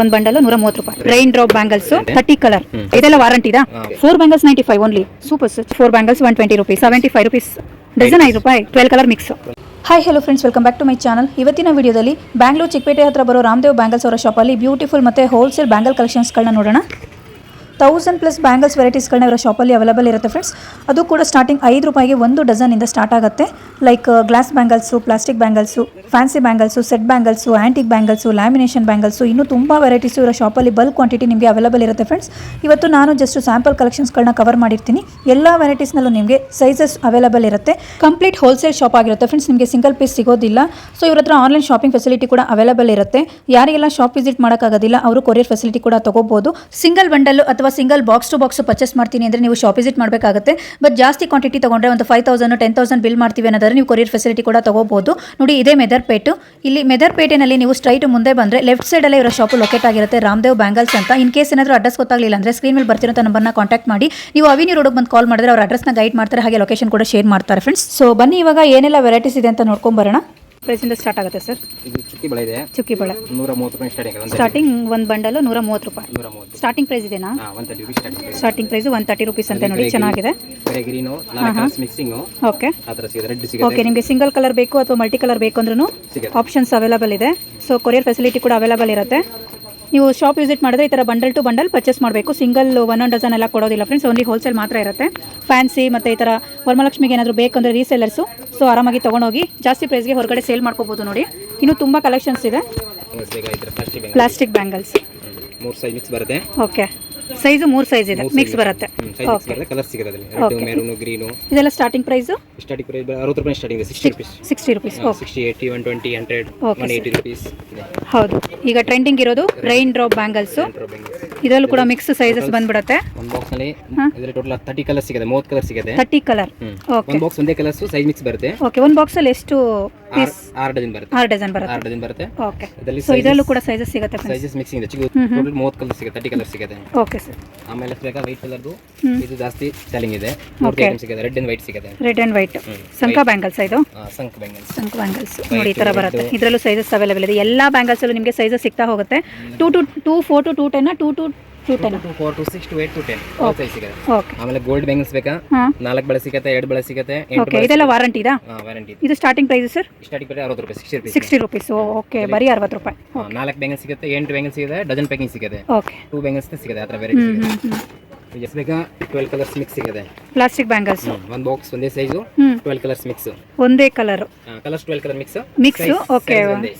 ಒಂದು ಬಂಡಲ್ ನೂರ ಮೂವತ್ತು ರೂಪಾಯಿ. Rain drop bangles thirty colour ಇದೆಲ್ಲ ವಾರಂಟಿ ಇದಾ four bangles ninety five only super sir four bangles one twenty rupees seventy five rupees dozen ಐದು ರೂಪಾಯಿ. Twelve colour mix hi hello friends welcome back to my channel ಇವತ್ತಿನ ವಿಡಿಯೋದಲ್ಲಿ ಬ್ಯಾಂಗ್ಳೂರ್ ಚಿಕ್ಕಪೇಟೆ ಹತ್ರ ಬರೋ Ramdev bangles ಅವರ ಶಾಪಲ್ಲಿ ಬ್ಯೂಟಿಫುಲ್ ಮತ್ತೆ ಹೋಲ್ಸೇಲ್ ಬ್ಯಾಂಗಲ್ ಕಲೆಕ್ಷನ್ಸ್ಗಳನ್ನ ನೋಡೋಣ. ತೌಸಂಡ್ ಪ್ಲಸ್ ಬ್ಯಾಂಗಲ್ಸ್ ವೆರೈಟೀಸ್ಗಳನ್ನ ಇವರ ಶಾಪಲ್ಲಿ ಅವೈಲೇಬಲ್ ಇರುತ್ತೆ ಫ್ರೆಂಡ್ಸ್ ಅದು ಕೂಡ ಸ್ಟಾರ್ಟಿಂಗ್ ಐದು ರೂಪಾಯಿಗೆ ಒಂದು ಡಜನಿಂದ ಸ್ಟಾರ್ಟ್ ಆಗುತ್ತೆ. Like glass bangles plastic bangles fancy bangles set bangles antique bangles lamination bangles ಇನ್ನೂ ತುಂಬ ವೆರೈಟೀಸು ಇವರ ಶಾಪಲ್ಲಿ ಬಲ್ಕ್ ಕ್ವಾಂಟಿಟಿ ನಿಮಗೆ ಅವೈಲೇಬಲ್ ಇರುತ್ತೆ ಫ್ರೆಂಡ್ಸ್ ಇವತ್ತು ನಾನು ಜಸ್ಟ್ ಸ್ಯಾಂಪಲ್ ಕಲೆಕ್ಷನ್ಸ್ಗಳನ್ನ ಕವರ್ ಮಾಡಿರ್ತೀನಿ. ಎಲ್ಲ ವೆರೈಟೀಸ್ನಲ್ಲೂ ನಿಮಗೆ ಸೈಜಸ್ ಅವೈಲೇಬಲ್ ಇರುತ್ತೆ. ಕಂಪ್ಲೀಟ್ ಹೋಲ್ಸೇಲ್ ಶಾಪ್ ಆಗಿರುತ್ತೆ ಫ್ರೆಂಡ್ಸ್ ನಿಮಗೆ ಸಿಂಗಲ್ ಪೀಸ್ ಸಿಗೋದಿಲ್ಲ. ಸೊ ಇವ್ರ ಹತ್ರ ಆನ್ಲೈನ್ ಶಾಪಿಂಗ್ ಫೆಸಿಲಿಟಿ ಕೂಡ ಅವೈಲೇಬಲ್ ಇರುತ್ತೆ. ಯಾರಿಗೆಲ್ಲ ಶಾಪ್ ವಿಸಿಟ್ ಮಾಡೋಕ್ಕಾಗೋದಿಲ್ಲ, ಅವರು ಕೊರಿಯರ್ ಫೆಸಿಲಿಟಿ ಕೂಡ ತಗೋಬಹುದು ಸಿಂಗಲ್ ಬಂಡಲ್ ಅಥವಾ single box to box purchase ಮಾಡ್ತೀನಿ ಅಂದರೆ ನೀವು ಶಾಪ್ ವಿಸಿಟ್ ಮಾಡಬೇಕಾಗುತ್ತೆ. ಬಟ್ ಜಾಸ್ತಿ ಕ್ವಾಂಟಿಟಿ ತೊಗೊಂಡ್ರೆ ಒಂದು five thousand ten thousand bill ಮಾಡ್ತೀವಿ ಅನ್ನೋದಾದ್ರೆ ನೀವು ಕೊರಿಯರ್ ಫೆಸಿಲಿಟಿ ಕೂಡ ತಗೋಬಹುದು ನೋಡಿ, ಇದೇ ಮೆದರ್ಪೇಟು ಇಲ್ಲಿ ಮೆದರ್ಪೇಟೆನಲ್ಲಿ ನೀವು ಸ್ಟ್ರೈಟ್ ಮುಂದೆ ಬಂದರೆ ಲೆಫ್ಟ್ ಸೈಡಲ್ಲೇ ಇರೋ ಶಾಪ್ ಲೊಕೇಟ್ ಆಗಿರುತ್ತೆ ರಾಮದೇವ್ ಬ್ಯಾಂಗಲ್ಸ್ ಅಂತ. ಇನ್ ಕೇಸ್ ಏನಾದರೂ ಅಡ್ರೆಸ್ ಗೊತ್ತಾಗಲಿಲ್ಲ ಅಂದರೆ ಸ್ಕ್ರೀನ್ ಮೇಲೆ ಬರ್ತಿರೋ ನಂಬರ್ನ ಕಾಂಟ್ಯಾಕ್ಟ್ ಮಾಡಿ. ನೀವು ಅವಿನಿ ರೋಡ್ಗೆ ಬಂದು ಕಾಲ್ ಮಾಡಿದ್ರೆ ಅವ್ರ ಅಡ್ರೆಸ್ನ ಗೈಡ್ ಮಾಡ್ತಾರೆ, ಹಾಗೆ ಲೊಕೇಶನ್ ಕೂಡ ಶೇರ್ ಮಾಡ್ತಾರೆ ಫ್ರೆಂಡ್ಸ್ ಸೊ ಬನ್ನಿ ಇವಾಗ ಏನೆಲ್ಲ ವೆರೈಟೀಸ್ ಇದೆ ಅಂತ ನೋಡ್ಕೊಂಡ್ ಬರೋಣ. ಪ್ರೈಸಿಂದ ಸ್ಟಾರ್ಟ್ ಆಗುತ್ತೆ ಸರ್. ಇದು ಚುಕ್ಕಿ ಬಳೆ ಇದೆ. ಚುಕ್ಕಿ ಬಳೆ. ನೂರ ಮೂವತ್ತು ರೂಪಾಯಿ ಸ್ಟಾರ್ಟಿಂಗ್ ಒಂದು ಸ್ಟಾರ್ಟಿಂಗ್ ಒಂದು ಬಂಡಲು ನೂರ ಮೂವತ್ತು ರೂಪಾಯಿ. ನೂರ ಮೂವತ್ತು ಸ್ಟಾರ್ಟಿಂಗ್ ಪ್ರೈಸ್ ಇದೆನಾ? ಹಾಂ one thirty rupees starting starting price one thirty rupees ಅಂತ ನೋಡಿ ಚೆನ್ನಾಗಿದೆ. ಗ್ರೀನು ಮಿಕ್ಸಿಂಗು ಓಕೆ ಥರ ಸಿಗುತ್ತೆ ರೆಡ್ ಓಕೆ ನಿಮಗೆ ಸಿಂಗಲ್ ಕಲರ್ ಬೇಕು ಅಥವಾ ಮಲ್ಟಿ ಕಲರ್ ಬೇಕು ಅಂದ್ರೂ ಆಪ್ಷನ್ಸ್ ಅವೈಲೇಬಲ್ ಇದೆ. ಸೊ ಕೊರಿಯರ್ ಫೆಸಿಲಿಟಿ ಕೂಡ ಅವೈಲೇಬಲ್ ಇರುತ್ತೆ. ನೀವು ಶಾಪ್ ವಿಸಿಟ್ ಮಾಡಿದ್ರೆ ಈ ಥರ ಬಂಡಲ್ ಟು ಬಂಡಲ್ ಪರ್ಚೇಸ್ ಮಾಡಬೇಕು. ಸಿಂಗಲ್ ಒನ್ ಒನ್ ಡಜನ್ ಎಲ್ಲ ಕೊಡೋದಿಲ್ಲ ಫ್ರೆಂಡ್ಸ್ ಓನ್ಲಿ ಹೋಲ್ಸೇಲ್ ಮಾತ್ರ ಇರುತ್ತೆ. ಫ್ಯಾನ್ಸಿ ಮತ್ತು ಈ ಥರ ವರಮಲಕ್ಷ್ಮಿಗೆ ಏನಾದರೂ ಬೇಕಂದ್ರೆ ರೀಸೇಲರ್ಸು ಸೊ ಆರಾಮಾಗಿ ತೊಗೊಂಡೋಗಿ ಜಾಸ್ತಿ ಪ್ರೈಸ್ಗೆ ಹೊರಗಡೆ ಸೇಲ್ ಮಾಡ್ಕೋಬೋದು ನೋಡಿ. ಇನ್ನೂ ತುಂಬ ಕಲೆಕ್ಷನ್ಸ್ ಇದೆ. ಪ್ಲಾಸ್ಟಿಕ್ ಬ್ಯಾಂಗಲ್ಸ್ ಮೂರು ಸೈಜ್ ಮಿಕ್ಸ್ ಬರುತ್ತೆ. ಓಕೆ ಸೈಜು ಮೂರು ಸೈಜ್ ಇದೆ. ಮಿಕ್ಸ್ ಬರುತ್ತೆ. ಕಲರ್ ಸಿಗುತ್ತೆ ಮೆರೂನು ಗ್ರೀನು ಇದೆಲ್ಲ ಸ್ಟಾರ್ಟಿಂಗ್ ಪ್ರೈಸ್ ಸ್ಟಾರ್ಟಿಂಗ್ ಪ್ರೈಸ್ ಅರವತ್ತು ರೂಪಾಯಿ ಸ್ಟಾರ್ಟಿಂಗ್ ಇದೆ. Sixty rupees sixty rupees okay sixty eighty one twenty hundred one eighty rupees ಹೌದು. ಈಗ ಟ್ರೆಂಡಿಂಗ್ ಇರೋದು ರೈನ್ ಡ್ರಾಪ್ ಬ್ಯಾಂಗಲ್ಸು ಇದರಲ್ಲೂ ಕೂಡ ಮಿಕ್ಸ್ ಸೈಜಸ್ ಬಂದ್ಬಿಡುತ್ತೆ. ಒಂದು ಬಾಕ್ಸ್ನಲ್ಲಿ ಇದರಲ್ಲಿ ಟೋಟಲ್ ತರ್ಟಿ ಕಲರ್ ಸಿಗುತ್ತೆ ಮೂವತ್ತು ಕಲರ್ ಸಿಗುತ್ತೆ. ತರ್ಟಿ ಕಲರ್ ಓಕೆ ಒಂದು ಬಾಕ್ಸ್ ಒಂದೇ ಕಲರ್ಸ್ ಸೈಜ್ ಮಿಕ್ಸ್ ಬರುತ್ತೆ. ಓಕೆ ಒಂದು ಬಾಕ್ಸ್ ಅಲ್ಲಿ ಎಷ್ಟು ಪೀಸ್ ಆರು ಡಜನ್ ಬರುತ್ತೆ. 6 ಡಜನ್ ಬರುತ್ತೆ. 6 ಡಜನ್ ಬರುತ್ತೆ. ಓಕೆ ಇದರಲ್ಲಿ ಸೊ ಇದರಲ್ಲೂ ಕೂಡ ಸೈಜಸ್ ಸಿಗುತ್ತೆ ಫ್ರೆಂಡ್ಸ್ ಸೈಜಸ್ ಮಿಕ್ಸಿಂಗ್ ಇದೆ. ಚಿಕ್ಕದು ಟೋಟಲ್ ಮೂವತ್ತು ಕಲರ್ ಸಿಗುತ್ತೆ ತರ್ಟಿ ಕಲರ್ ಸಿಗುತ್ತೆ. ಓಕೆ ಸರ್ ಆಮೇಲೆ ಬೇಕಾ ವೈಟ್ ಕಲರ್ದು. ಇದು ಜಾಸ್ತಿ ಸೆಲ್ಲಿಂಗ್ ಇದೆ. ಮೂರು Okay. ಐಟಮ್ ಸಿಗುತ್ತೆ ರೆಡ್ ಅಂಡ್ ವೈಟ್ ಸಿಗುತ್ತೆ. Red and white. Sanka bangles ಇದು? ಸಂಕ ಸಂಕ್ ಬ್ಯಾಂಗಲ್ಸ್ ಸಂಕ ಬ್ಯಾಂಗಲ್ಸ್ ನೋಡಿ ಈ ತರ ಬರುತ್ತೆ. ಇದರಲ್ಲೂ ಸೈಜಸ್ ಅವೈಲೇಬಲ್ ಇದೆ. ಎಲ್ಲಾ ಬ್ಯಾಂಗಲ್ಸ್ ಅಲ್ಲೂ ನಿಮಗೆ ಸೈಜಸ್ ಸಿಗ್ತಾ ಹೋಗುತ್ತೆ. Two to two four to two ten two to two ten to four to six to eight to ten size ಸಿಗುತ್ತೆ. ಓಕೆ ಆಮೇಲೆ ಗೋಲ್ಡ್ ಬ್ಯಾಂಗಲ್ಸ್ ಬೇಕಾ? ನಾಲ್ಕು ಬಳೆ ಸಿಗುತ್ತೆ ಎರಡು ಬಳೆ ಸಿಗುತ್ತೆ ಓಕೆ ಇದೆಲ್ಲ ವಾರಂಟಿ ಇದಾ ವ್ಯಾರಂಟಿ ಇದು starting price sir starting price ಅರವತ್ತು ರೂಪಾಯಿ sixty rupees sixty rupees okay ಬರೀ ಅರವತ್ತು ರೂಪಾಯಿ. ನಾಲ್ಕು ಬ್ಯಾಂಗಲ್ ಸಿಗುತ್ತೆ ಎಂಟು ಬ್ಯಾಂಗಲ್ ಸಿಗುತ್ತೆ ಡಜನ್ ಪ್ಯಾಕಿಂಗ್ ಸಿಗುತ್ತೆ. ಓಕೆ ಟೂ ಬ್ಯಾಂಗಲ್ಸ್ ಸಿಗುತ್ತೆ ಆ ಥರ ವೆರೈಟಿ ಸಿಗುತ್ತೆ. ಹ್ಞೂ ಬೇಕಾ? ಟ್ವೆಲ್ ಕಲರ್ಸ್ ಮಿಕ್ಸ್ ಸಿಗುತ್ತೆ. ಪ್ಲಾಸ್ಟಿಕ್ ಬ್ಯಾಂಗಲ್ಸ್ ಒಂದು ಬಾಕ್ಸ್ ಒಂದೇ ಸೈಜು ಟ್ವೆಲ್ ಕಲರ್ಸ್ ಮಿಕ್ಸ್ ಒಂದೇ colour colours twelve colour mix mix okay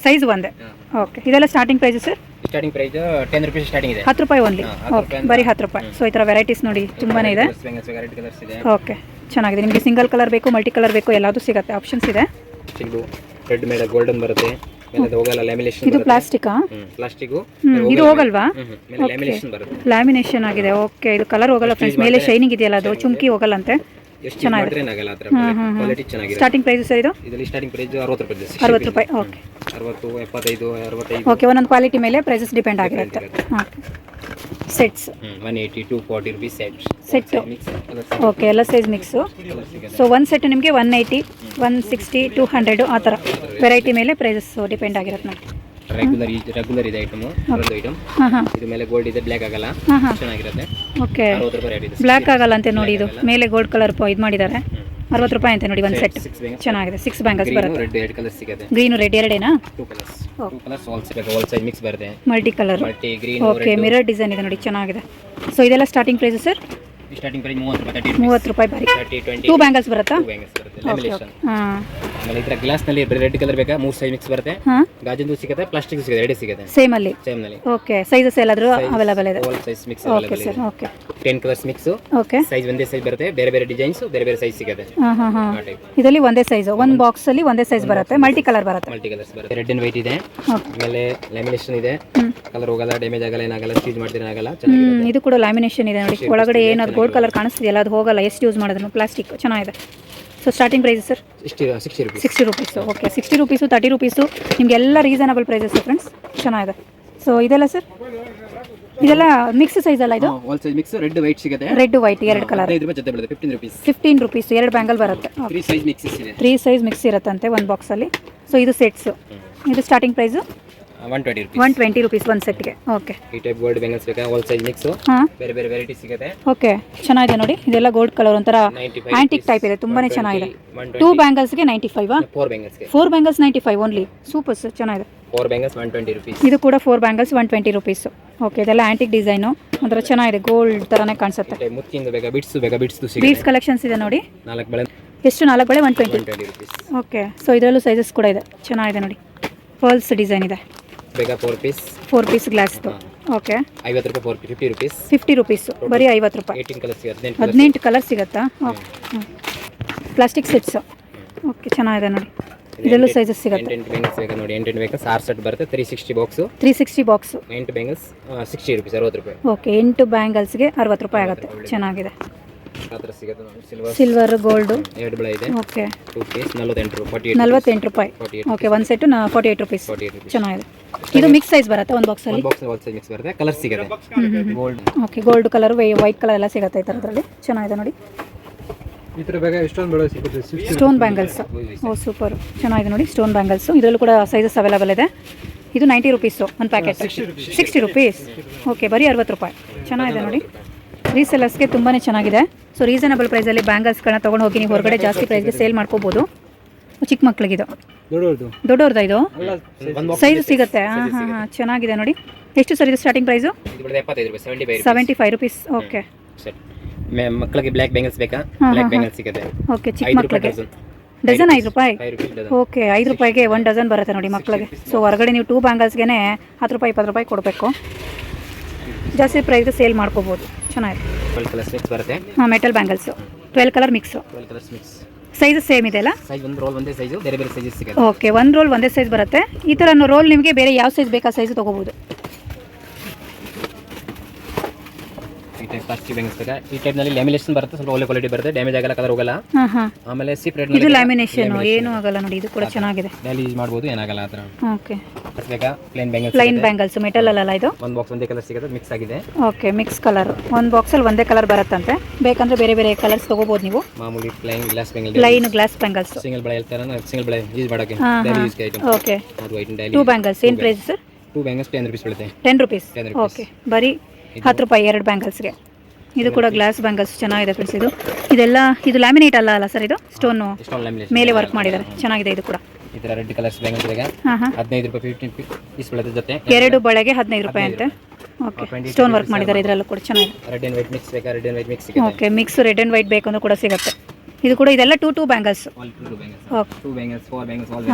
size ಒಂದೇ. ಓಕೆ ಇದೆಲ್ಲ starting price sir starting price ten rupees starting ಇದೆ. ಹತ್ತು ರೂಪಾಯಿ ಓನ್ಲಿ ಓಕೆ ಬರೀ ಹತ್ತು ರೂಪಾಯಿ. ಸೊ ಈ ಥರ ವೆರೈಟೀಸ್ ನೋಡಿ ತುಂಬಾನೇ ಇದೆ. ವೆರೈಟಿ ಕಲರ್ಸ್ ಇದೆ. ಓಕೆ ಚೆನ್ನಾಗಿದೆ. ನಿಮಗೆ ಸಿಂಗಲ್ ಕಲರ್ ಬೇಕು ಮಲ್ಟಿ ಕಲರ್ ಬೇಕು ಎಲ್ಲದೂ ಸಿಗುತ್ತೆ ಆಪ್ಷನ್ಸ್ ಇದೆ. ಚಿಲ್ಲು ರೆಡ್ ಮೇಲೆ ಗೋಲ್ಡನ್ ಬರುತ್ತೆ. ಇದು ಪ್ಲಾಸ್ಟಿಕಾ ಪ್ಲಾಸ್ಟಿಕ್ಕು ಇದು ಹೋಗಲ್ವಾ? ಲ್ಯಾಮಿನೇಷನ್ ಆಗಿದೆ. ಓಕೆ ಇದು ಕಲರ್ ಹೋಗಲ್ಲ ಫ್ರೆಂಡ್ಸ್ ಮೇಲೆ ಶೈನಿಂಗ್ ಇದೆಯಲ್ಲ ಅದು? ಚುಮ್ಕಿ ಹೋಗಲ್ಲಂತೆ? ಚೆನ್ನಾಗಿದೆ. ಸ್ಟಾರ್ಟಿಂಗ್ ಪ್ರೈಸ್ ಸರ್ ಇದು? ಇದರಲ್ಲಿ ಸ್ಟಾರ್ಟಿಂಗ್ ಪ್ರೈಸ್ ಅರವತ್ತು ರೂಪಾಯಿ ಇದೆ. ಅರವತ್ತು ರೂಪಾಯಿ. ಓಕೆ ಅರವತ್ತು ಎಪ್ಪತ್ತೈದು ಅರವತ್ತೈದು. ಓಕೆ ಒಂದೊಂದು ಕ್ವಾಲಿಟಿ ಮೇಲೆ ಪ್ರೈಸಸ್ ಡಿಪೆಂಡ್ ಆಗಿರುತ್ತೆ. Sets one eighty to forty rupees set set okay ಎಲ್ಲ ಸೈಜ್ ಮಿಕ್ಸು ಸೊ ಒಂದು ಸೆಟ್ ನಿಮಗೆ one eighty one sixty two hundred ಆ ಥರ. ವೆರೈಟಿ ಮೇಲೆ ಪ್ರೈಸಸ್ ಡಿಪೆಂಡ್ ಆಗಿರುತ್ತೆ ನೋಡಿ. ರೆಗ್ಯುಲರ್ ರೆಗ್ಯುಲರ್ ಇದೆ ಐಟಮ್ ಒಂದು ಐಟಮ್ ಇದು ಮೇಲೆ ಗೋಲ್ಡ್ ಇದೆ ಬ್ಲ್ಯಾಕ್ ಆಗಲ್ಲ. ಚೆನ್ನಾಗಿರುತ್ತೆ. ಓಕೆ ಬ್ಲ್ಯಾಕ್ ಆಗಲ್ಲ ಅಂತೆ ನೋಡಿ ಇದು. ಮೇಲೆ ಗೋಲ್ಡ್ ಕಲರ್ ಇದು ಮಾಡಿದ್ದಾರೆ. ಅರವತ್ತು ರೂಪಾಯಿ ಅಂತ ನೋಡಿ ಒಂದು ಸೆಟ್ ಚೆನ್ನಾಗಿದೆ. ಸಿಕ್ಸ್ ಬ್ಯಾಂಗಲ್ಸ್ ಬರುತ್ತೆ. ರೆಡ್ ಎರಡು ಕಲರ್ ಸಿಗುತ್ತೆ. Green red ಎರಡೇನಾ? Two colours two colours all ಸಿಗುತ್ತೆ ಆಲ್ ಸೈಜ್ ಮಿಕ್ಸ್ ಬರುತ್ತೆ. Multi colour multi green okay mirror design ಇದೆ ನೋಡಿ ಚೆನ್ನಾಗಿದೆ. ಸೊ ಇದೆಲ್ಲ starting price sir starting price ಮೂವತ್ತು ರೂಪಾಯಿ ತರ್ಟಿ ಮೂವತ್ತು ರೂಪಾಯಿ ಬರೀ. ತರ್ಟಿ ಟ್ವೆಂಟಿ ಟೂ ಬ್ಯಾಂಗಲ್ಸ್ ಬರುತ್ತಾ? ಟೂ ಬ್ಯಾಂಗಲ್ಸ್ ಬರುತ್ತೆ. ಲ್ಯಾಮಿನೇಷನ್ ಹಾಂ. ಆಮೇಲೆ ಗ್ಲಾಸ್ನಲ್ಲಿ ರೆಡ್ ಕಲರ್ ಬೇಕಾ? ಮೂರು ಸೈಜ್ ಮಿಕ್ಸ್ ಬರುತ್ತೆ. ಹಾಂ. ಗಾಜಿಂದು ಸಿಗುತ್ತೆ ಪ್ಲಾಸ್ಟಿಕ್ ಸಿಗುತ್ತೆ ಎರಡೇ ಸಿಗುತ್ತೆ. ಸೇಮ್ ಅಲ್ಲಿ. ಸೇಮ್ನಲ್ಲಿ. ಓಕೆ ಸೈಜಸ್ ಎಲ್ಲಾದರೂ ಅವೈಲೇಬಲ್ ಇದೆ. All size mix okay available sir ಇದೆ. Okay ten colours mix okay size ಒಂದೇ ಸೈಜ್ ಬರುತ್ತೆ ಬೇರೆ ಬೇರೆ ಡಿಸೈನ್ಸ್ ಬೇರೆ ಬೇರೆ ಸೈಜ್ ಸಿಗುತ್ತೆ. ಹಾಂ ಹಾಂ ಹಾಂ. ಆ ಟೈಪ್ ಇದರಲ್ಲಿ ಒಂದೇ ಸೈಜು ಒಂದು ಬಾಕ್ಸಲ್ಲಿ ಒಂದೇ ಸೈಜ್ ಬರುತ್ತೆ. ಮಲ್ಟಿ ಕಲರ್ ಬರುತ್ತೆ. ಮಲ್ಟಿ ಕಲರ್ಸ್ ಬರುತ್ತೆ. ರೆಡ್ ಅಂಡ್ ವೈಟ್ ಇದೆ. ಓಕೆ ಆಮೇಲೆ ಲ್ಯಾಮಿನೇಷನ್ ಇದೆ. ಹ್ಮ್. ಕಲರ್ ಹೋಗಲ್ಲ ಡ್ಯಾಮೇಜ್ ಆಗಲ್ಲ ಏನಾಗಲ್ಲ ಸ್ಟೀಚ್ ಮಾಡಿದ್ರೆ ಆಗಲ್ಲ ಹ್ಮ್, ಇದು ಕೂಡ ಲ್ಯಾಮಿನೇಷನ್ ಇದೆ ನೋಡಿ. ಒಳಗಡೆ ಏನಾದ್ರು ಗೋಲ್ಡ್ ಕಲರ್ ಕಾಣಿಸ್ತಿದೆಯಲ್ಲ ಅದು ಹೋಗಲ್ಲ ಎಷ್ಟು ಯೂಸ್ ಮಾಡಿದ್ರು ಪ್ಲಾಸ್ಟಿಕ್ ಚೆನ್ನಾಗಿದೆ. So starting price sir sixty sixty rupees sixty rupees okay sixty rupees thirty rupees ನಿಮಗೆಲ್ಲ ರೀಸನಬಲ್ ಪ್ರೈಸಸ್ ಫ್ರೆಂಡ್ಸ್ ಚೆನ್ನಾಗಿದೆ. ಸೊ ಇದೆಲ್ಲ ಸರ್ ಇದೆಲ್ಲ ಮಿಕ್ಸ್ ಸೈಜ್ ಅಲ್ಲ ಇದು? All size mix red white ಸಿಗುತ್ತೆ. ರೆಡ್ ವೈಟ್ ಎರಡು ಕಲರ್ ರೂಪಾಯಿ ಜೊತೆ ಬರುತ್ತೆ ಫಿಫ್ಟೀನ್ ರುಪೀಸ್ ಫಿಫ್ಟೀನ್ ರುಪೀಸ್ ಎರಡು ಬ್ಯಾಂಗಲ್ ಬರುತ್ತೆ. ತ್ರೀ ಸೈಜ್ ಮಿಕ್ಸ್ ಇದೆ. ತ್ರೀ ಸೈಜ್ ಮಿಕ್ಸ್ ಇರುತ್ತಂತೆ ಒಂದು ಬಾಕ್ಸಲ್ಲಿ ಸೊ ಇದು ಸೆಟ್ಸು ಇದು starting price one twenty rupees one twenty rupees ಒಂದು ಸೆಟ್ಗೆ ಓಕೆ ಈ ಟೈಪ್ ಗೋಲ್ಡ್ ಬೆಂಗಲ್ಸ್ ಬೇಕಾ? ಹೋಲ್ ಸೈಜ್ ಮಿಕ್ಸ್ ಹಾಂ. ಬೇರೆ ಬೇರೆ ವೆರೈಟಿ ಸಿಗುತ್ತೆ. ಓಕೆ ಚೆನ್ನಾಗಿದೆ ನೋಡಿ. ಇದೆಲ್ಲ ಗೋಲ್ಡ್ ಕಲರ್ ಒಂಥರ ಆಂಟಿಕ್ ಟೈಪ್ ಇದೆ. ತುಂಬಾನೇ ಚೆನ್ನಾಗಿದೆ. ಟೂ ಬ್ಯಾಂಗಲ್ಸ್ಗೆ ninety five four ಬ್ಯಾಂಗಲ್ಸ್ಗೆ four bangles ninety five only super sir ಚೆನ್ನಾಗಿದೆ. Four bangles one twenty rupees ಇದು ಕೂಡ four bangles one twenty rupees okay ಇದೆಲ್ಲ ಆಂಟಿಕ್ ಡಿಸೈನು ಒಂಥರ ಚೆನ್ನಾಗಿದೆ. ಗೋಲ್ಡ್ ಥರನೇ ಕಾಣಿಸುತ್ತೆ. ಮುತ್ತಿಂದ ಬೇಕಾ? ಬಿಟ್ಸು ಬೇಕಾ? ಬೀಡ್ಸ್ ಸಿಗುತ್ತೆ. ಕಲೆಕ್ಷನ್ಸ್ ಇದೆ ನೋಡಿ. ನಾಲ್ಕು ಬಳೆ. ಎಷ್ಟು? ನಾಲ್ಕು ಬಳೆ ಒನ್ ಟ್ವೆಂಟಿ ಓಕೆ ಸೊ ಇದರಲ್ಲೂ ಸೈಜಸ್ ಕೂಡ ಇದೆ. ಚೆನ್ನಾಗಿದೆ ನೋಡಿ. ಪರ್ಲ್ಸ್ ಡಿಸೈನ್ ಇದೆ. ಬೇಕಾ ಫೋರ್ ಪೀಸ್ ಫೋರ್ ಪೀಸ್ ಗ್ಲಾಸ್ದು ಓಕೆ ಐವತ್ತು ರೂಪಾಯಿ four fifty rupees fifty rupees ಬರೀ ಐವತ್ತು ರೂಪಾಯಿ. ಏಯ್ಟೀನ್ ಕಲರ್ ಸಿಗುತ್ತೆ ಹದಿನೆಂಟು ಹದಿನೆಂಟು ಕಲರ್ ಸಿಗುತ್ತಾ? ಓಕೆ ಪ್ಲಾಸ್ಟಿಕ್ ಸೆಟ್ಸು ಓಕೆ ಚೆನ್ನಾಗಿದೆ ನೋಡಿ. ಇದರಲ್ಲೂ ಸೈಜಸ್ ಸಿಗುತ್ತೆ. ಎಂಟು ಬ್ಯಾಂಗಲ್ಸ್ ಬೇಕಾ ನೋಡಿ. ಎಂಟೆಂಟು ಬೇಕಾ ಸಾರ್ ಸೆಟ್ ಬರುತ್ತೆ three sixty box three sixty box ಎಂಟು ಬ್ಯಾಂಗಲ್ಸ್ ಸಿಕ್ಸ್ಟಿ ರುಪೀಸ್ ಅರವತ್ತು ರೂಪಾಯಿ. ಓಕೆ ಎಂಟು ಬ್ಯಾಂಗಲ್ಸ್ಗೆ ಅರವತ್ತು ರೂಪಾಯಿ ಆಗುತ್ತೆ. ಚೆನ್ನಾಗಿದೆ. ಸಿಲ್ವರ್ ಗೋಲ್ಡ್ ಎರಡು ಬಳೆ ಇದೆ. ಓಕೆ ಟೂ ಪೀಸ್ ನಲ್ವತ್ತೆಂಟು ರೂಪಾಯಿ ನಲ್ವತ್ತೆಂಟು ರೂಪಾಯಿ. ಓಕೆ ಒಂದು ಸೆಟ್ಟು ಫಾರ್ಟಿ ಏಟ್ ರುಪೀಸ್ ಚೆನ್ನಾಗಿದೆ. ಇದು ಮಿಕ್ಸ್ ಸೈಜ್ ಬರುತ್ತೆ ಒಂದು ಬಾಕ್ಸ್ ಅಲ್ಲಿ? ಬಾಕ್ಸ್ ಅಲ್ಲಿ ಸೈಜ್ ಮಿಕ್ಸ್ ಬರುತ್ತೆ. ಕಲರ್ ಸಿಗುತ್ತೆ. Gold okay gold colour white colour ಎಲ್ಲ ಸಿಗುತ್ತೆ ಈ ಥರದ್ರಲ್ಲಿ ಚೆನ್ನಾಗಿದೆ ನೋಡಿ. ಈ ಥರ ಬೇಗ ಎಷ್ಟೊಂದು ಬೆಳೆ ಸಿಗುತ್ತೆ. ಸ್ಟೋನ್ ಬ್ಯಾಂಗಲ್ಸ್ ಓ ಸೂಪರ್ ಚೆನ್ನಾಗಿದೆ ನೋಡಿ ಸ್ಟೋನ್ ಬ್ಯಾಂಗಲ್ಸ್ ಇದರಲ್ಲೂ ಕೂಡ ಸೈಜಸ್ ಅವೈಲೇಬಲ್ ಇದೆ. ಇದು ನೈಂಟಿ ರುಪೀಸು ಒಂದು ಪ್ಯಾಕೆಟ್ ಸಿಕ್ಸ್ಟಿ ರುಪೀಸ್ ಓಕೆ ಬರೀ ಅರವತ್ತು ರೂಪಾಯಿ. ಚೆನ್ನಾಗಿದೆ ನೋಡಿ. ರೀಸೆಲರ್ಸ್ಗೆ ತುಂಬಾ ಚೆನ್ನಾಗಿದೆ. ಸೊ ರೀಸನಬಲ್ ಪ್ರೈಸಲ್ಲಿ ಬ್ಯಾಂಗಲ್ಸ್ಗಳನ್ನ ತೊಗೊಂಡು ಹೋಗಿ ನೀವು ಹೊರಗಡೆ ಜಾಸ್ತಿ ಪ್ರೈಸ್ಗೆ ಸೇಲ್ ಮಾಡ್ಕೋಬೋದು. ಚಿಕ್ಕ ಮಕ್ಳಿಗಿದು. ಇದು ದೊಡ್ಡವ್ರದ್ದು ಇದು? ಸೈಜ್ ಸಿಗುತ್ತೆ. ಹಾಂ ಹಾಂ ಹಾಂ ಚೆನ್ನಾಗಿದೆ ನೋಡಿ. ಎಷ್ಟು ಸರ್ ಇದು starting price seventy five rupees okay ಮಕ್ಕಳಿಗೆ ಬ್ಲ್ಯಾಕ್ ಬ್ಯಾಂಗಲ್ಸ್ ಬೇಕಾ? ಹಾ, ಬ್ಲ್ಯಾಕ್ ಹಾ. ಬ್ಯಾಂಗಲ್ಸ್ ಸಿಗುತ್ತೆ. ಓಕೆ ಚಿಕ್ಕ ಮಕ್ಕಳಿಗೆ ಡಜನ್ ಐದು ರೂಪಾಯಿ? ಓಕೆ ಐದು ರೂಪಾಯಿಗೆ ಒಂದು ಡಜನ್ ಬರುತ್ತೆ ನೋಡಿ ಮಕ್ಕಳಿಗೆ ಸೊ ಹೊರಗಡೆ ನೀವು ಟೂ ಬ್ಯಾಂಗಲ್ಸ್ಗೆ ಹತ್ತು ರೂಪಾಯಿ ಇಪ್ಪತ್ತು ರೂಪಾಯಿ ಕೊಡಬೇಕು. ಜಾಸ್ತಿ ಪ್ರೈಸ್ ಸೇಲ್ ಮಾಡ್ಕೋಬೋದು. ಚೆನ್ನಾಗಿದೆ ಟ್ವೆಲ್ ಕಲರ್ಸ್ ಮಿಕ್ಸ್ ಬರುತ್ತೆ. ಹಾಂ metal bangles twelve colour mix twelve colours mix size same ಇದೆಯಲ್ಲ ಸೈಜ್ ಒಂದು ರೋಲ್ ಒಂದೇ ಸೈಜು ಬೇರೆ ಬೇರೆ ಸೈಜ್ ಸಿಗುತ್ತೆ. ಓಕೆ ಒಂದು ರೋಲ್ ಒಂದೇ ಸೈಜ್ ಬರುತ್ತೆ. ಈ ಥರ ರೋಲ್ ನಿಮಗೆ ಬೇರೆ ಯಾವ ಸೈಜ್ ಬೇಕಾ ಸೈಜ್ ತೊಗೋಬೋದು ಈ ಟೈಪ್ ಪ್ಲಾಸ್ಟಿಕ್ ಬ್ಯಾಂಗಲ್ಸ್ ಇದೆ ಈ ಟೈಪ್ನಲ್ಲಿ ಲ್ಯಾಮಿನೇಷನ್ ಬರುತ್ತೆ ಸ್ವಲ್ಪ ಒಳ್ಳೆ ಕ್ವಾಲಿಟಿ ಬರುತ್ತೆ ಡ್ಯಾಮೇಜ್ ಆಗಲ್ಲ ಕಲರ್ ಹೋಗಲ್ಲ. ಹಾ ಹಾ. ಆಮೇಲೆ ಸೀಪ್ರೇಟ್ ಇದು ಲ್ಯಾಮಿನೇಷನ್ ಏನು ಆಗಲ್ಲ ನೋಡಿ ಇದು ಕೂಡ ಚೆನ್ನಾಗಿದೆ. ಡೈಲಿ ಯೂಸ್ ಮಾಡಬಹುದು ಏನಾಗಲ್ಲ ಆ ಥರ ಓಕೆ. ಅದಕ್ಕೆ ಬೇಕಾ plain bangles plain bangles metal ಅಲ್ಲ ಇದು? ಒಂದು ಬಾಕ್ಸ್ ಒಂದೇ ಕಲರ್ ಸಿಗುತ್ತೆ ಮಿಕ್ಸ್ ಆಗಿದೆ. ಓಕೆ ಮಿಕ್ಸ್ ಕಲರ್ ಒಂದು ಬಾಕ್ಸ್ ಅಲ್ಲಿ ಒಂದೇ ಕಲರ್ ಬರುತ್ತಂತೆ. ಬೇಕಂದ್ರೆ ಬೇರೆ ಬೇರೆ ಕಲರ್ಸ್ ತಗೋಬಹುದು ನೀವು. ಮಾಮೂಲಿ plain glass bangles plain glass bangles single ಬಳೆ ಹೇಳ್ತಾರೆ ಸಿಂಗಲ್ ಬಳೆ ಯೂಸ್ ಮಾಡೋಕೆ. Daily use item okay. ಅದು ವೈಟ್ ಡೈಲಿ ಟೂ ಬ್ಯಾಂಗಲ್ಸ್ ಏನು price sir? Two bangles ten rupees ಬೀಳುತ್ತೆ. ಟೆನ್ ರುಪೀಸ್ 10 ರೂಪಾಯಿ ಓಕೆ. ಬರೀ ಹತ್ತು ರೂಪಾಯಿ ಎರಡು ಬ್ಯಾಂಗಲ್ಸ್ಗೆ ಇದು ಕೂಡ ಗ್ಲಾಸ್ ಬ್ಯಾಂಗಲ್ಸ್ ಚೆನ್ನಾಗಿದೆ ಫ್ರೆಂಡ್ಸ್ ಇದು. ಇದೆಲ್ಲ ಇದು ಲ್ಯಾಮಿನೇಟ್ ಅಲ್ಲ ಅಲ್ಲ ಸರ್ ಇದು? ಸ್ಟೋನು ಮೇಲೆ ವರ್ಕ್ ಮಾಡಿದ್ದಾರೆ. ಚೆನ್ನಾಗಿದೆ ಇದು ಕೂಡ. ಈ ರೆಡ್ ಕಲರ್ಸ್ ಹದಿನೈದು ರೂಪಾಯಿ ಫಿಫ್ಟೀನ್ ಪೀಸ್ ಬೀಳುತ್ತೆ ಜೊತೆ ಎರಡು ಬಳೆಗೆ ಹದಿನೈದು ರೂಪಾಯಿ ಅಂತೆ. ಓಕೆ ಸ್ಟೋನ್ ವರ್ಕ್ ಮಾಡಿದ್ದಾರೆ ಇದರಲ್ಲೂ ಕೂಡ ಚೆನ್ನಾಗಿದೆ. ರೆಡ್ ಆ್ಯಂಡ್ ವೈಟ್ ಮಿಕ್ಸ್ ಬೇಕಾ? Red and white mix okay mix red and white ಬೇಕು ಅಂದ್ರೂ ಕೂಡ ಸಿಗುತ್ತೆ. ಇದು ಕೂಡ ಇದೆಲ್ಲ two two bangles all two bangles okay two bangles four bangles all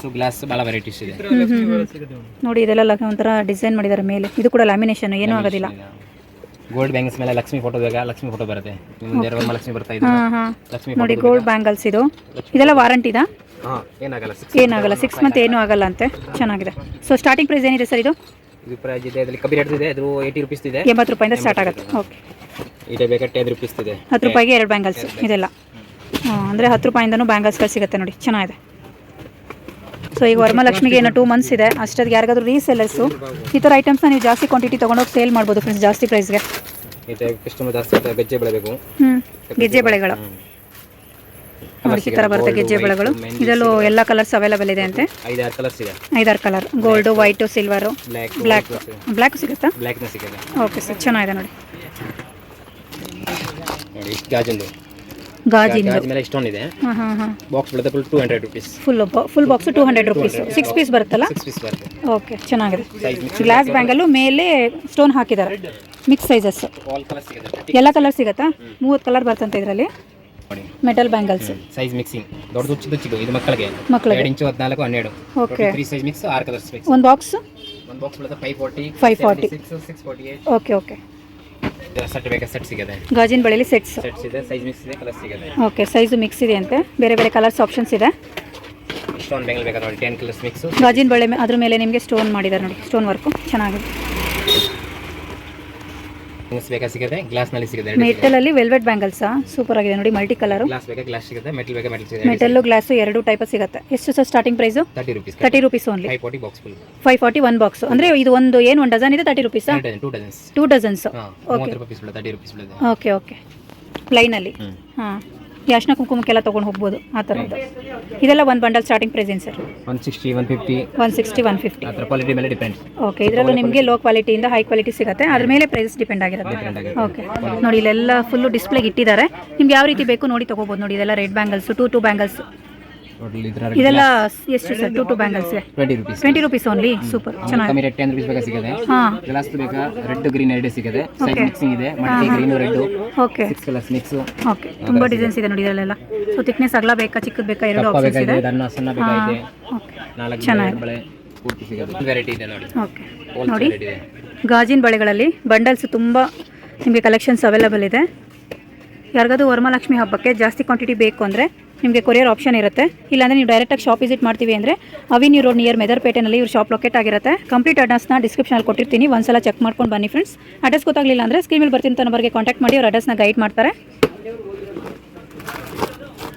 so glass ಬಹಳ ವೆರೈಟೀಸ್ ಇದೆ. ನೋಡಿ ಇದೆಲ್ಲ ಒಂಥರ ಡಿಸೈನ್ ಮಾಡಿದ್ದಾರೆ ಮೇಲೆ. ಇದು ಕೂಡ ಲ್ಯಾಮಿನೇಷನ್ ಏನೂ ಆಗೋದಿಲ್ಲ. ಗೋಲ್ಡ್ ಬ್ಯಾಂಗಲ್ಸ್ ಮೇಲೆ ಲಕ್ಷ್ಮಿ ಫೋಟೋ ಬೇಕಾ ಲಕ್ಷ್ಮಿ ಫೋಟೋ ಬರುತ್ತೆ. ಲಕ್ಷ್ಮಿ ಬರ್ತಾ ಇದೆ ಹಾಂ ಹಾಂ. ಲಕ್ಷ್ಮಿ ನೋಡಿ ಗೋಲ್ಡ್ ಬ್ಯಾಂಗಲ್ಸ್ ಇದು. ಇದೆಲ್ಲ ವಾರಂಟಿದಾ ಇದೆ? ಏನಾಗಲ್ಲ 6 ಏನಾಗಲ್ಲ ಸಿಕ್ಸ್ ಮಂತ್ ಏನೂ ಆಗಲ್ಲ ಅಂತೆ. ಚೆನ್ನಾಗಿದೆ. ಸೊ ಸ್ಟಾರ್ಟಿಂಗ್ ಪ್ರೈಸ್ ಏನಿದೆ ಸರ್ ಇದು? ಇದು ಪ್ರೈಸ್ ಇದೆ ಅದರಲ್ಲಿ ಕಬಿ ರೇಟ್ ಇದೆ ಅದು ಏಯ್ಟಿ ರುಪೀಸ್ ಇದೆ. ಎಂಬತ್ತು ರೂಪಾಯಿಂದ ಸ್ಟಾರ್ಟ್ ಆಗುತ್ತೆ. ಓಕೆ ಇದೆ ಬೇಕಾ ಟೆನ್ ರುಪೀಸ್ ಇದೆ. ಹತ್ತು ರೂಪಾಯಿಗೆ ಎರಡು ಬ್ಯಾಂಗಲ್ಸ್ ಇದೆಲ್ಲ. ಅಂದರೆ ಹತ್ತು ರೂಪಾಯಿಂದನೂ ಬ್ಯಾಂಗಲ್ಸ್ಗಳು ಸಿಗುತ್ತೆ ನೋಡಿ ಚೆನ್ನಾಗಿದೆ. ಸೊ ಈಗ ವರಮಲಕ್ಷ್ಮಿಗೆ ಏನೋ ಟೂ ಮಂತ್ಸ್ ಇದೆ ಅಷ್ಟೊತ್ತಿಗೆ ಯಾರಿಗಾದ್ರೂ ರೀಸೆಲ್ಲರ್ಸು ಈ ಥರ ಐಟಮ್ಸ್ನ ನೀವು ಜಾಸ್ತಿ ಕ್ವಾಂಟಿಟಿ ತೊಗೊಂಡೋಗಿ ಸೇಲ್ ಮಾಡ್ಬೋದು ಫ್ರೆಂಡ್ಸ್ ಜಾಸ್ತಿ ಪ್ರೈಸ್ಗೆ ಕಸ್ಟಮರ್ ಜಾಸ್ತಿ ಗೆಜ್ಜೆ ಬೆಳಬೇಕು. ಹ್ಞೂ ಗೆಜ್ಜೆ ಬೆಳೆಗಳು. ನೋಡಿ ಈ ಥರ ಬರುತ್ತೆ ಗೆಜ್ಜೆ ಬೆಳೆಗಳು. ಇದರಲ್ಲೂ ಎಲ್ಲ ಕಲರ್ಸ್ ಅವೈಲೇಬಲ್ ಇದೆ ಅಂತೆ. ಐದಾರು ಕಲರ್ಸ್ ಇದೆ. ಐದಾರು colour gold white silver black black black ಸಿಗುತ್ತಾ? ಬ್ಲ್ಯಾಕ್ನ ಸಿಗುತ್ತೆ. ಓಕೆ ಸರ್ ಚೆನ್ನಾಗಿದೆ ನೋಡಿ. ನೋಡಿ ಮೇಲೆ ಇಷ್ಟೊಂದು ಇದೆ box full two hundred rupees full full box two hundred rupees six piece ಬರುತ್ತಲ್ಲ? 6 ಪೀಸ್ ಬರುತ್ತೆ. ಓಕೆ ಚೆನ್ನಾಗಿದೆ. ಗ್ಲಾಸ್ ಬ್ಯಾಂಗಲ್ ಮೇಲೆ ಸ್ಟೋನ್ ಹಾಕಿದ್ದಾರೆ. ಮಿಕ್ಸ್ ಸೈಜಸ್ ಆಲ್ ಕಲರ್ ಸಿಗುತ್ತೆ. ಎಲ್ಲ ಕಲರ್ ಸಿಗುತ್ತಾ? ಮೂವತ್ತು ಕಲರ್ ಬರ್ತಂತೆ ಇದರಲ್ಲಿ? ಮೆಟಲ್ ಬ್ಯಾಂಗಲ್ಸ್ ಸೈಜ್ ಮಿಕ್ಸಿಂಗ್ ದೊಡ್ಡದು ಚಿಕ್ಕದು ಚಿಕ್ಕದು. ಇದು ಮಕ್ಕಳಿಗೆ. ಮಕ್ಕಳಿಗೆ. 2 ಇಂಚು ಹದಿನಾಲ್ಕು ಹನ್ನೆರಡು. ಓಕೆ 3 ಸೈಜ್ ಮಿಕ್ಸ್ ಆರು ಕಲರ್ಸ್ ಮಿಕ್ಸ್ ಒಂದು ಬಾಕ್ಸ್ ಒಂದು box forty 540. Six six forty eight okay okay set ಬೇಕಾ ಸೆಟ್ ಸಿಗುತ್ತೆ ಗಾಜಿನ ಬಳೆಯಲ್ಲಿ ಸೆಟ್ಸ್ ಸೆಟ್ಸ್ ಇದೆ ಸೈಜ್ ಮಿಕ್ಸ್ ಇದೆ ಕಲರ್ ಓಕೆ ಸೈಜು ಮಿಕ್ಸ್ ಇದೆ ಅಂತೆ. ಬೇರೆ ಬೇರೆ ಕಲರ್ಸ್ ಆಪ್ಷನ್ಸ್ ಇದೆ. ಇಷ್ಟೊಂದು ಬೆಂಗಲ್ ಬೇಕಾದ್ರೆ ನೋಡಿ ಟೆನ್ ಕಲರ್ಸ್ ಮಿಕ್ಸ್ ಗಾಜಿನ ಬಳೆ ಅದ್ರ ಮೇಲೆ ನಿಮಗೆ ಸ್ಟೋನ್ ಮಾಡಿದ್ದಾರೆ ನೋಡಿ ಸ್ಟೋನ್ ವರ್ಕು ಚೆನ್ನಾಗಿದೆ. ಮಿಕ್ಸ್ ಬೇಕಾ ಸಿಗುತ್ತೆ. ಗ್ಲಾಸ್ನಲ್ಲಿ ಸಿಗುತ್ತೆ. ಮೆಟಲಲ್ಲಿ ವೆಲ್ವೆಟ್ ಬ್ಯಾಂಗಲ್ಸ್ ಸೂಪರ್ ಆಗಿದೆ ನೋಡಿ ಮಲ್ಟಿ ಕಲರ್ ಗ್ಲಾಸ್ ಬೇಕಾ ಗ್ಲಾಸ್ ಸಿಗುತ್ತೆ. ಮೆಟಲ್ ಬೇಕಾ ಮೆಟಲ್ ಸಿಗುತ್ತೆ. ಮೆಟಲ್ ಗ್ಲಾಸ್ ಎರಡು ಟೈಪ್ ಸಿಗುತ್ತೆ. ಎಷ್ಟು sir starting price thirty rupees thirty rupees only five forty box full five forty one box ಅಂದ್ರೆ ಇದು ಒಂದು ಏನು ಒಂದು ಡಜನ್ ಇದೆ thirty rupees two dozens two dozens ಬೀಳುತ್ತೆ ಓಕೆ ಓಕೆ ಪ್ಲೈನ್ ಅಲ್ಲಿ. ಹಾಂ. ಈ ಅರ್ಶಿನ ಕುಂಕುಮಕ್ಕೆಲ್ಲ ತೊಗೊಂಡು ಹೋಗ್ಬೋದು ಆ ಥರದ್ದು ಇದೆಲ್ಲ ಒಂದು ಬಂಡಲ್ ಸ್ಟಾರ್ಟಿಂಗ್ ಪ್ರೈಸ್ ಏನು sir? One sixty one fifty one sixty one fifty ಆ ಥರ ಕ್ವಾಲಿಟಿ ಮೇಲೆ ಡಿಪೆಂಡ್ ಓಕೆ ಇದರಲ್ಲೂ ನಿಮಗೆ ಲೋ ಕ್ವಾಲಿಟಿಯಿಂದ ಹೈ ಕ್ವಾಲಿಟಿ ಸಿಗುತ್ತೆ. ಅದ್ರ ಮೇಲೆ ಪ್ರೈಸ್ ಡಿಪೆಂಡ್ ಆಗಿರುತ್ತೆ. ಓಕೆ ನೋಡಿ ಇಲ್ಲೆಲ್ಲ ಫುಲ್ಲು ಡಿಸ್ಪ್ಲೇಗೆ ಇಟ್ಟಿದ್ದಾರೆ. ನಿಮ್ಗೆ ಯಾವ ರೀತಿ ಬೇಕು ನೋಡಿ ತೊಗೋಬೋದು. ನೋಡಿ ಇದೆಲ್ಲ red bangles two two bangles total ಇದರ ಇದೆಲ್ಲ ಎಷ್ಟು sir? Two two ಬ್ಯಾಂಗಲ್ಸ್ಗೆ twenty rupees twenty rupees only super ಚೆನ್ನಾಗಿ ಕಮ್ಮಿ ರೇಟ್ ಟೆನ್ ರುಪೀಸ್ ಬೇಕಾ ಸಿಗುತ್ತೆ. ಹಾಂ. ಗ್ಲಾಸ್ ಬೇಕಾ? ರೆಡ್ ಗ್ರೀನ್ ಎರಡೇ ಸಿಗುತ್ತೆ. ಸೈಡ್ ಮಿಕ್ಸಿಂಗ್ ಇದೆ. Multi green red okay six colours mix okay ತುಂಬ ಡಿಸೈನ್ಸ್ ಇದೆ ನೋಡಿ ಇದರಲ್ಲೆಲ್ಲ. ಸೊ ತಿಕ್ನೆಸ್ ಅಗಲ ಬೇಕಾ? ಚಿಕ್ಕದು ಬೇಕಾ? ಎರಡು ಆಪ್ಷನ್ಸ್ ಇದೆ. ಸಣ್ಣ ಬೇಕಾಗಿದೆ. ಓಕೆ ನಾಲ್ಕು ಚೆನ್ನಾಗಿದೆ. ಬಳೆ ಪೂರ್ತಿ ಸಿಗುತ್ತೆ. ವೆರೈಟಿ ಇದೆ ನೋಡಿ. ಓಕೆ ನೋಡಿ. ಗಾಜಿನ ಬಳೆಗಳಲ್ಲಿ ಬಂಡಲ್ಸ್ ತುಂಬ ನಿಮಗೆ ಕಲೆಕ್ಷನ್ಸ್ ಅವೈಲಬಲ್ ಇದೆ. ಯಾರಿಗಾದ್ರೂ ವರಮಹಾಲಕ್ಷ್ಮಿ ಹಬ್ಬಕ್ಕೆ ಜಾಸ್ತಿ ಕ್ವಾಂಟಿಟಿ ಬೇಕು ಅಂದರೆ ನಿಮಗೆ ಕೊರಿಯರ್ ಆಪ್ಷನ್ ಇರುತ್ತೆ. ಇಲ್ಲಾಂದರೆ ನೀವು ಡೈರೆಕ್ಟಾಗಿ ಶಾಪ್ ವಿಸಿಟ್ ಮಾಡ್ತೀವಿ ಅಂದರೆ ಅವಿನ್ಯೂ ರೋಡ್ ನಿಯರ್ ಮೆದರ್ಪೇಟೆನಲ್ಲಿ ಇವ್ರ ಶಾಪ್ ಲೊಕೇಟ್ ಆಗಿರುತ್ತೆ. ಕಂಪ್ಲೀಟ್ ಅಡ್ರೆಸ್ನ ಡಿಸ್ಕ್ರಿಪ್ಷನಲ್ಲಿ ಕೊಟ್ಟಿರ್ತೀನಿ. ಒಂದ್ಸಲ ಚೆಕ್ ಮಾಡ್ಕೊಂಡು ಬನ್ನಿ ಫ್ರೆಂಡ್ಸ್ ಅಡ್ರೆಸ್ ಗೊತ್ತಾಗಲಿಲ್ಲ ಅಂದರೆ ಸ್ಕ್ರೀನ್ ಮೇಲೆ ಬರ್ತೀನಿ ನಂಬರ್ಗೆ ಕಾಂಟ್ಯಾಕ್ಟ್ ಮಾಡಿ ಅವ್ರ ಅಡ್ರೆಸ್ನ ಗೈಡ್ ಮಾಡ್ತಾರೆ.